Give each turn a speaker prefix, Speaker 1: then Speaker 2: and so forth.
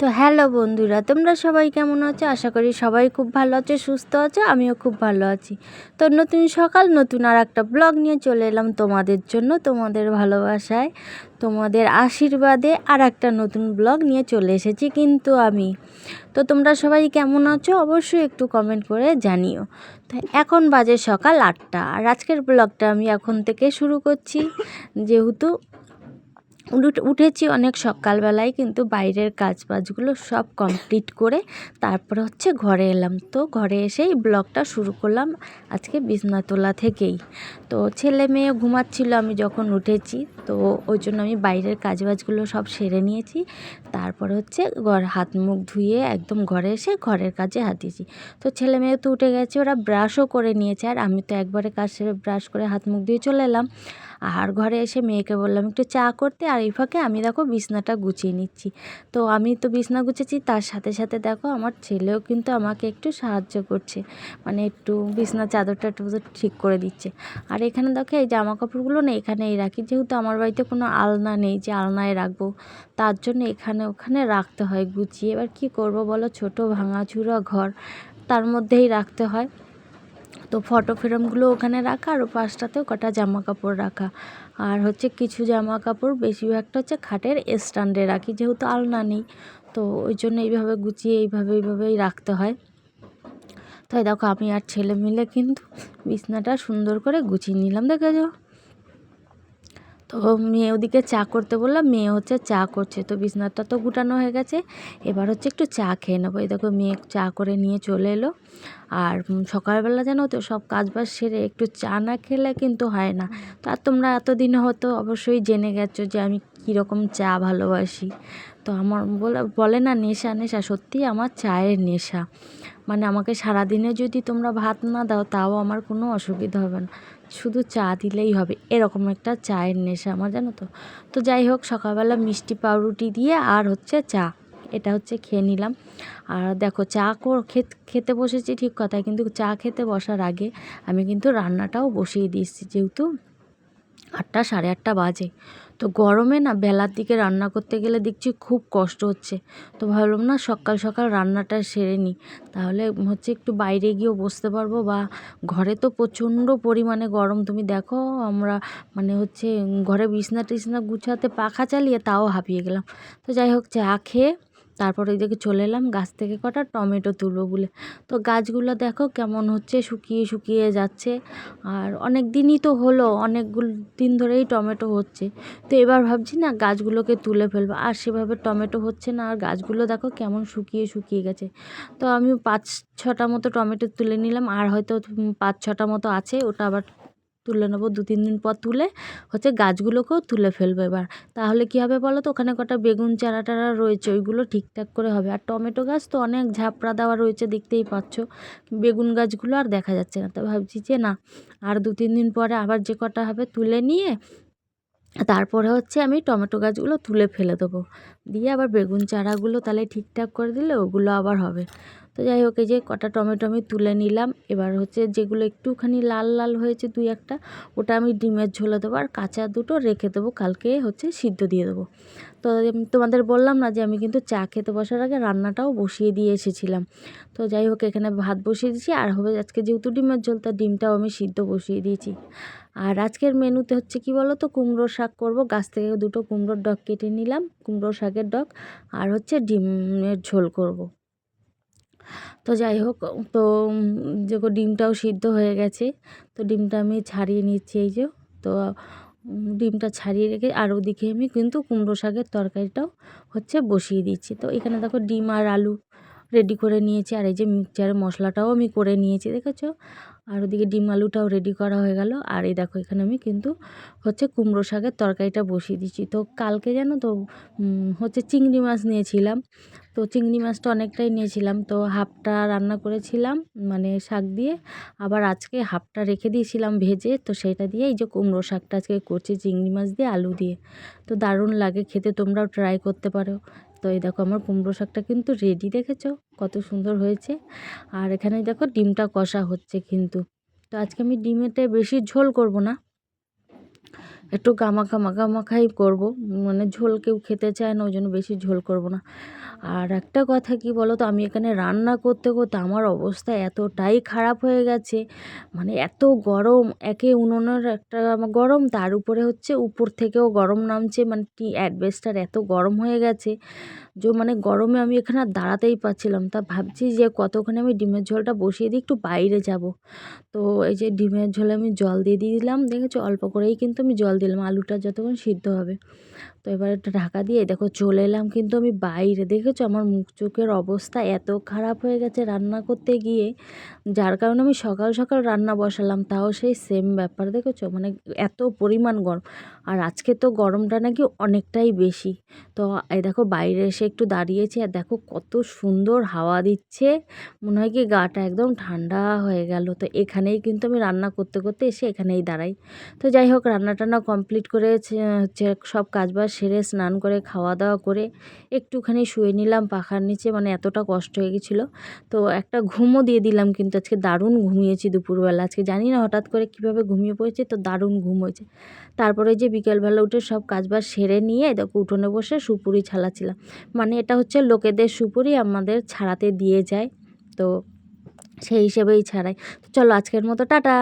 Speaker 1: তো হ্যালো বন্ধুরা, তোমরা সবাই কেমন আছো? আশা করি সবাই খুব ভালো আছো, সুস্থ আছো, আমিও খুব ভালো আছি। তো নতুন সকাল, নতুন আর একটা ব্লগ নিয়ে চলে এলাম তোমাদের জন্য, তোমাদের ভালোবাসায়, তোমাদের আশীর্বাদে আর একটা নতুন ব্লগ নিয়ে চলে এসেছি কিন্তু আমি। তো তোমরা সবাই কেমন আছো? অবশ্যই একটু কমেন্ট করে জানিও। তো এখন বাজে সকাল আটটা, আর আজকের ব্লগটা আমি এখন থেকে শুরু করছি। যেহেতু উঠেছি অনেক সকালবেলায়, কিন্তু বাইরের কাজ বাজগুলো সব কমপ্লিট করে তারপরে হচ্ছে ঘরে এলাম। তো ঘরে এসেই ব্লগটা শুরু করলাম আজকে বিছনাতলা থেকেই। তো ছেলে মেয়ে ঘুমাচ্ছিল, আমি যখন উঠেছি, তো ওই জন্য আমি বাইরের কাজ বাজগুলো সব সেরে নিয়েছি। তারপরে হচ্ছে ঘর, হাত মুখ ধুয়ে একদম ঘরে এসে ঘরের কাজে হাত দিয়েছি। তো ছেলে মেয়ে তো উঠে গেছে, ওরা ব্রাশও করে নিয়েছে, আর আমি তো একবারে কাজ সেরে ব্রাশ করে হাত মুখ ধুয়ে চলে এলাম। আর ঘরে এসে মেয়েকে বললাম, একটু চা করতে। আর এই ফাঁকে আমি দেখো বিছনাটা গুছিয়ে নিচ্ছি। তো আমি তো বিছনা গুছেছি, তার সাথে সাথে দেখো আমার ছেলেও কিন্তু আমাকে একটু সাহায্য করছে। মানে একটু বিছনা চাদরটা একটু ঠিক করে দিচ্ছে। আর এখানে দেখো এই জামা কাপড়গুলো না এখানেই রাখি। যেহেতু আমার বাড়িতে কোনো আলনা নেই, যে আলনায় রাখব, তার জন্য এখানে ওখানে রাখতে হয়, গুছিয়ে। এবার কি করব বলো? ছোট ভাঙাচুরা ঘর, তার মধ্যেই রাখতে হয়। তো ফটো ফ্রেমগুলো ওখানে রাখা আর পাশটাতেও কটা জামা কাপড় রাখা। আর হচ্ছে কিছু জামা কাপড় বেশিরভাগটা হচ্ছে খাটের স্ট্যান্ডে রাখি, যেহেতু আলনা নেই। তো ওই জন্য এইভাবে গুছিয়ে এইভাবে এইভাবেই রাখতে হয়। তাই দেখো আমি আর ছেলে মিলে কিন্তু বিছনাটা সুন্দর করে গুছিয়ে নিলাম, দেখেছ? তো মেয়ে ওদিকে চা করতে বললাম, মেয়ে হচ্ছে চা করছে। তো বিছনাটা তো গুটানো হয়ে গেছে। এবার হচ্ছে একটু চা খেয়ে নেব। এই দেখো মেয়ে চা করে নিয়ে চলে এলো। আর সকালবেলা জানো তো সব কাজ বাজ সেরে একটু চা না খেলে কিন্তু হয় না। তা তোমরা এতদিন হয়তো অবশ্যই জেনে গেছো যে আমি কীরকম চা ভালোবাসি। তো আমার বলে বলে না নেশা নেশা, সত্যিই আমার চায়ের নেশা। মানে আমাকে সারাদিনে যদি তোমরা ভাত না দাও, তাও আমার কোনো অসুবিধা হবে না। শুধু চা দিলেই হবে, এরকম একটা চায়ের নেশা আমার, জানো তো? তো যাই হোক, সকালবেলা মিষ্টি পাউরুটি দিয়ে আর হচ্ছে চা, এটা হচ্ছে খেয়ে নিলাম। আর দেখো, চা খেতে বসেছি ঠিক কথা কিন্তু চা খেতে বসার আগে আমি কিন্তু রান্নাটাও বসিয়ে দিয়েছি যেহেতু আটটা, সাড়ে আটটা বাজে। তো গরমে না বেলার দিকে রান্না করতে গেলে দেখছি খুব কষ্ট হচ্ছে। তো ভাবলাম না সকাল সকাল রান্নাটা সেরে নিই। তাহলে হচ্ছে একটু বাইরে গিয়েও বসতে পারব বা ঘরে তো প্রচণ্ড পরিমাণে গরম। তুমি দেখো আমরা মানে হচ্ছে ঘরে বিছনা টিছনা গুছাতে পাখা চালিয়ে তাও হাঁপিয়ে গেলাম। তো যাই হোক, চা খেয়ে তারপর দিকে চলে এলাম, গাছ থেকে কটা টমেটো তুলবো বলে। তো গাছগুলো দেখো কেমন হচ্ছে, শুকিয়ে শুকিয়ে যাচ্ছে। আর অনেক দিনই তো হলো, অনেকগুলো দিন ধরেই টমেটো হচ্ছে। তো এবার ভাবছি না গাছগুলোকে তুলে ফেলব। আর সেভাবে টমেটো হচ্ছে না, আর গাছগুলো দেখো কেমন শুকিয়ে শুকিয়ে গেছে। তো আমি পাঁচ ছটা মতো টমেটো তুলে নিলাম, আর হয়তো পাঁচ ছটা মতো আছে, ওটা আবার তুলে নেব দু, তিন দিন পর তুলে হচ্ছে গাছগুলোকেও তুলে ফেলব এবার। তাহলে কী হবে বলো তো? ওখানে কটা বেগুন চারা টারা রয়েছে, ওইগুলো ঠিকঠাক করে হবে। আর টমেটো গাছ তো অনেক ঝাপড়া দেওয়া রয়েছে, দেখতেই পাচ্ছ। বেগুন গাছগুলো আর দেখা যাচ্ছে না। তো ভাবছি যে না, আর দু, তিন দিন পরে আবার যে কটা হবে তুলে নিয়ে তারপরে হচ্ছে আমি টমেটো গাছগুলো তুলে ফেলে দেবো। দিয়ে আবার বেগুন চারাগুলো তাহলে ঠিকঠাক করে দিলে ওগুলো আবার হবে। তো যাই হোক, এই যে কটা টমেটো আমি তুলে নিলাম। এবার হচ্ছে যেগুলো একটুখানি লাল লাল হয়েছে দুই একটা, ওটা আমি ডিমের ঝোলে দেবো আর কাঁচা দুটো রেখে দেবো। কালকে হচ্ছে সিদ্ধ দিয়ে দেবো। তো তোমাদের বললাম না যে আমি কিন্তু চা খেতে বসার আগে রান্নাটাও বসিয়ে দিয়ে এসেছিলাম। তো যাই হোক, এখানে ভাত বসিয়ে দিয়েছি। আর হবে আজকে যেহেতু ডিমের ঝোল তা ডিমটাও আমি সিদ্ধ বসিয়ে দিয়েছি। আর আজকের মেনুতে হচ্ছে কি বলো তো কুমড়োর শাক করব। গাছ থেকে দুটো কুমড়োর ডগ কেটে নিলাম কুমড়োর শাকের ডগ। আর হচ্ছে ডিমের ঝোল করব। তো যাই হোক, তো যে ডিমটাও সিদ্ধ হয়ে গেছে। তো ডিমটা আমি ছাড়িয়ে নিচ্ছি এই যে, তো ডিমটা ছাড়িয়ে রেখে আর ওদিকে আমি কিন্তু কুমড়ো শাকের তরকারিটাও হচ্ছে বসিয়ে দিচ্ছি। তো এখানে দেখো ডিম আর আলু রেডি করে নিয়েছি, আর এই যে মিক্সচারের মশলাটাও আমি করে নিয়েছি, দেখেছ? আর ওদিকে ডিম আলুটাও রেডি করা হয়ে গেল। আর এই দেখো, এখানে আমি কিন্তু হচ্ছে কুমড়ো শাকের তরকারিটা বসিয়ে দিচ্ছি। তো কালকে জানো তো হচ্ছে চিংড়ি মাছ নিয়েছিলাম। তো চিংড়ি মাছটা অনেকটাই নিয়েছিলাম। তো হাফটা রান্না করেছিলাম মানে শাক দিয়ে। আবার আজকে হাফটা রেখে দিয়েছিলাম ভেজে। তো সেটা দিয়ে এই যে কুমড়ো শাকটা আজকে করছি, চিংড়ি মাছ দিয়ে, আলু দিয়ে। তো দারুণ লাগে, খেতে তোমরাও ট্রাই করতে পারো। তো এই দেখো আমার কুমড়ো শাকটা কিন্তু রেডি দেখেছ? কত সুন্দর হয়েছে। আর এখানে দেখো ডিমটা কষা হচ্ছে কিন্তু। তো আজকে আমি ডিমেতে বেশি ঝোল করব না। একটু গামাখা মাখাই করব। মানে ঝোল কেউ খেতে চায় না, ওই জন্য বেশি ঝোল করব না। আর একটা কথা কি বলো তো আমি এখানে রান্না করতে করতে আমার অবস্থা এতটাই খারাপ হয়ে গেছে। মানে এত গরম, একে উনুনের একটা গরম, তার উপরে হচ্ছে উপর থেকেও গরম নামছে। মানে অ্যাডভেস্টার এত গরম হয়ে গেছে। যে মানে গরমে আমি এখানে আর দাঁড়াতেই পারছিলাম তা ভাবছি যে কতক্ষণে আমি ডিমের ঝোলটা বসিয়ে দিই একটু বাইরে যাব। তো এই যে ডিমের ঝোলে আমি জল দিয়ে দিলাম, দেখেছি? অল্প করেই কিন্তু আমি জল দিলাম, আলুটা যতক্ষণ সিদ্ধ হবে। তো এবার ঢাকা দিয়ে দেখো চলে এলাম কিন্তু আমি বাইরে। দেখেছ আমার মুখ চোখের অবস্থা এত খারাপ হয়ে গেছে রান্না করতে গিয়ে, যার কারণে আমি সকাল সকাল রান্না বসালাম, তাও সেই সেম ব্যাপার। দেখেছ? মানে এত পরিমাণ গরম। আর আজকে তো গরমটা নাকি অনেকটাই বেশি। তো এই দেখো বাইরে এসে একটু দাঁড়িয়েছি আর দেখো কত সুন্দর হাওয়া দিচ্ছে। মনে হয় কি গাটা একদম ঠান্ডা হয়ে গেল। তো এখানেই কিন্তু আমি রান্না করতে করতে এসে এখানেই দাঁড়াই। তো যাই হোক রান্না টান্না কমপ্লিট করে হচ্ছে সব কাজবাজ সেরে স্নান করে খাওয়া দাওয়া করে একটুখানি শুয়ে নিলাম। পাখার নিচে মানে এতটা কষ্ট হয়ে গেছিল। তো একটা ঘুমও দিয়ে দিলাম কিন্তু আজকে দারুণ ঘুমিয়েছি দুপুরবেলা। আজকে জানি না হঠাৎ করে কীভাবে ঘুমিয়ে পড়েছে, তো দারুণ ঘুম হয়েছে। তারপরে যে বিকেলবেলা উঠে সব কাজবাজ সেরে নিয়ে দেখো উঠোনে বসে সুপুরি ছাড়াচ্ছিলাম। মানে এটা হচ্ছে লোকেদের সুপুরি, আমাদের ছাড়াতে দিয়ে যায়। তো সেই হিসেবেই ছাড়াই। তো চলো আজকের মতো, টাটা!